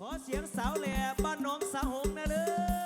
ขอเสียงสาวแหล่บ้านน้องสาวหงนะเลย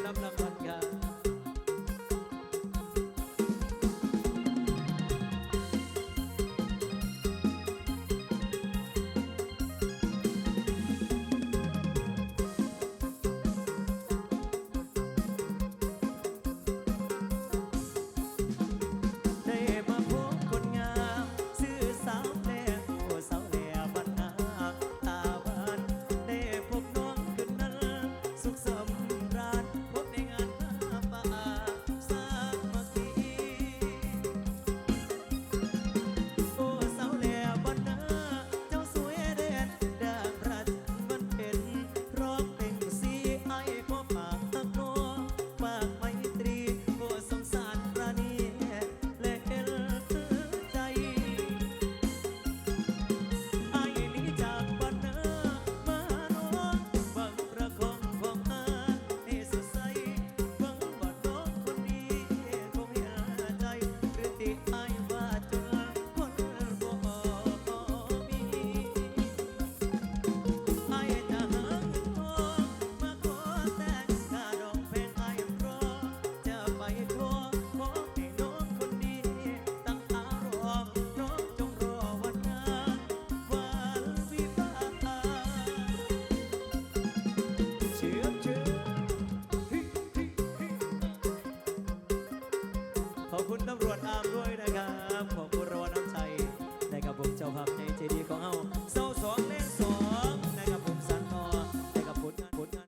love, love, love. ขอบคุณตำรวจ